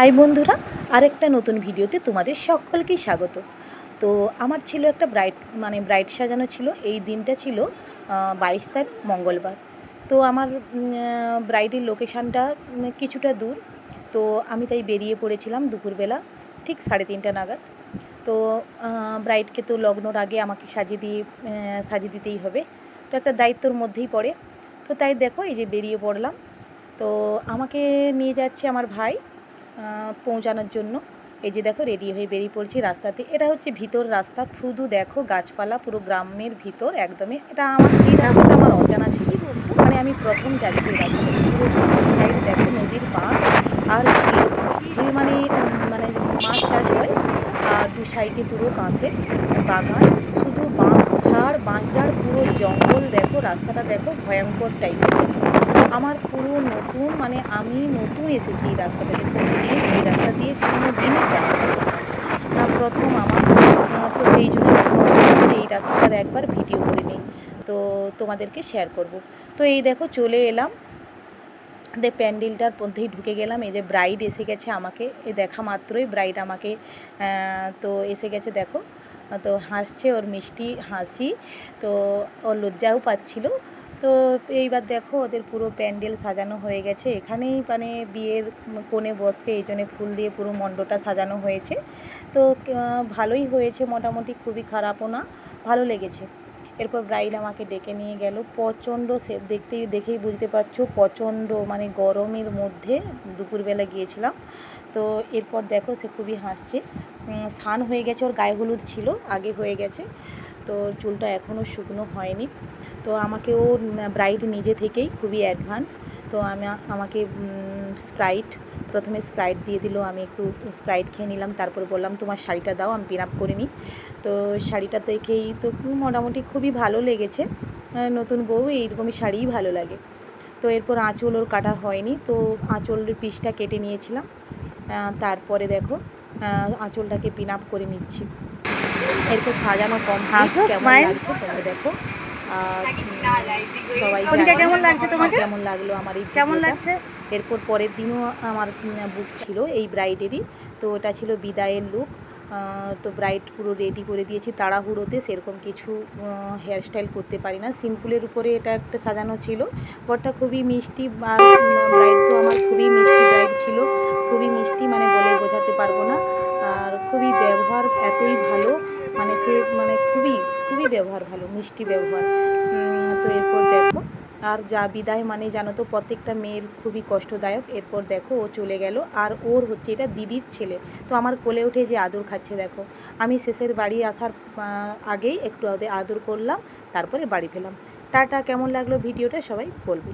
High বন্ধুরা, আরেকটা নতুন ভিডিওতে তোমাদের সকলকেই স্বাগত। তো আমার ছিল একটা ব্রাইট মানে ব্রাইট সাজানো ছিল, এই দিনটা ছিল বাইশ তারিখ, মঙ্গলবার। তো আমার ব্রাইডের লোকেশানটা কিছুটা দূর। তো আমি তাই বেরিয়ে পড়েছিলাম দুপুরবেলা, ঠিক সাড়ে তিনটা নাগাদ। তো ব্রাইডকে তো লগ্নর আগে আমাকে সাজিয়ে দিয়ে সাজিয়ে দিতেই হবে। তো একটা দায়িত্বর মধ্যেই পড়ে। তো তাই দেখো, এই যে বেরিয়ে পড়লাম। তো আমাকে নিয়ে যাচ্ছে আমার ভাই। পৌঁছানোর জন্য। এই যে দেখো রেডি হয়ে বেরিয়ে পড়ছি রাস্তাতে। এটা হচ্ছে ভিতর রাস্তা। শুধু দেখো গাছপালা, পুরো গ্রামের ভিতর, একদমই। এটা আমার এই রাস্তাটা আমার অজানা ছিল। মানে আমি প্রথম যাচ্ছি এই রাস্তাটা সাইড দেখো, নদীর বাঁধ আর ঝিল মানে মানে মাছ চাষ হয়, আর দু সাইডে পুরো বাঁশের বাগান। শুধু বাঁশ ঝাড় বাঁশ ঝাড়, পুরো জঙ্গল দেখো, রাস্তাটা দেখো ভয়ঙ্কর টাইপের আমার পুরো নতুন মানে আমি নতুন এসেছি এই রাস্তাটাতে কোনোদিন এই রাস্তা দিয়ে কোনো দিনই যাওয়া না প্রথম আমার, তো সেই জন্য এই রাস্তাটার একবার ভিডিও করে নিই। তো তোমাদেরকে শেয়ার করব। তো এই দেখো চলে এলাম। যে প্যান্ডেলটার মধ্যেই ঢুকে গেলাম। এই যে ব্রাইড এসে গেছে আমাকে এ দেখা মাত্রই ব্রাইড আমাকে তো এসে গেছে দেখো। তো হাসছে ওর মিষ্টি হাসি, তো ও লজ্জাও পাচ্ছিল। তো এইবার দেখো ওদের পুরো প্যান্ডেল সাজানো হয়ে গেছে। এখানেই মানে বিয়ের কোণে বসবে, এই জন্যে ফুল দিয়ে পুরো মণ্ডপটা সাজানো হয়েছে। তো ভালোই হয়েছে মোটামুটি, খুবই খারাপও না, ভালো লেগেছে। এরপর ব্রাইড আমাকে ডেকে নিয়ে গেল। প্রচণ্ড সে, দেখতেই, দেখেই বুঝতে পারছ, প্রচণ্ড মানে গরমের মধ্যে দুপুরবেলা গিয়েছিলাম। তো এরপর দেখো সে খুবই হাসছে। স্নান হয়ে গেছে, ওর গায়ে হলুদ ছিল, আগে হয়ে গেছে। তো চুলটা এখনও শুকনো হয়নি। তো আমাকে ও ব্রাইড নিজে থেকেই খুবই অ্যাডভান্স তো আমি আমাকে স্প্রাইট প্রথমে স্প্রাইট দিয়ে দিল আমি একটু স্প্রাইট খেয়ে নিলাম তারপর বললাম তোমার শাড়িটা দাও আমি পিন আপ করে নিই। তো শাড়িটা দেখেই তো মোটামুটি খুবই ভালো লেগেছে। নতুন বউ এইরকমই শাড়িই ভালো লাগে। তো এরপর আঁচল ওর কাটা হয়নি তো আঁচলের পিসটা কেটে নিয়েছিলাম। তারপরে দেখো আঁচলটাকে পিন আপ করে নিচ্ছি। এরপর সাজানো কম হাসো, কেমন লাগছে তোমরা দেখো। সবাই কেমন লাগছে তোমাকে? কেমন লাগল আমার এই কেমন লাগছে? এরপর পরের দিনও আমার বুক ছিল এই ব্রাইডেরই। তো ওটা ছিল বিদায়ের লুক তো ব্রাইড পুরো রেডি করে দিয়েছি তাড়াহুড়োতে। সেরকম কিছু হেয়ারস্টাইল করতে পারি না। সিম্পলের উপরে এটা একটা সাজানো ছিল। বরটা খুবই মিষ্টি আর ব্রাইড তো আমার খুবই মিষ্টি ব্রাইড ছিল। খুবই মিষ্টি মানে বলে বোঝাতে পারব না। আর খুবই ব্যবহার এতই ভালো মানে সে মানে খুবই খুবই ব্যবহার ভালো, মিষ্টি ব্যবহার। তো এরপর দেখো, আর যা বিদায় মানে জানো তো, প্রত্যেকটা মেয়ের খুবই কষ্টদায়ক। এরপর দেখো, ও চলে গেল, আর ওর হচ্ছে এটা দিদির ছেলে। তো আমার কোলে উঠে যে আদর খাচ্ছে, দেখো। আমি শেষের বাড়ি আসার আগেই একটু আদর করলাম, তারপরে বাড়ি ফেলাম টাটা, কেমন লাগল ভিডিওটা সবাই বলবে।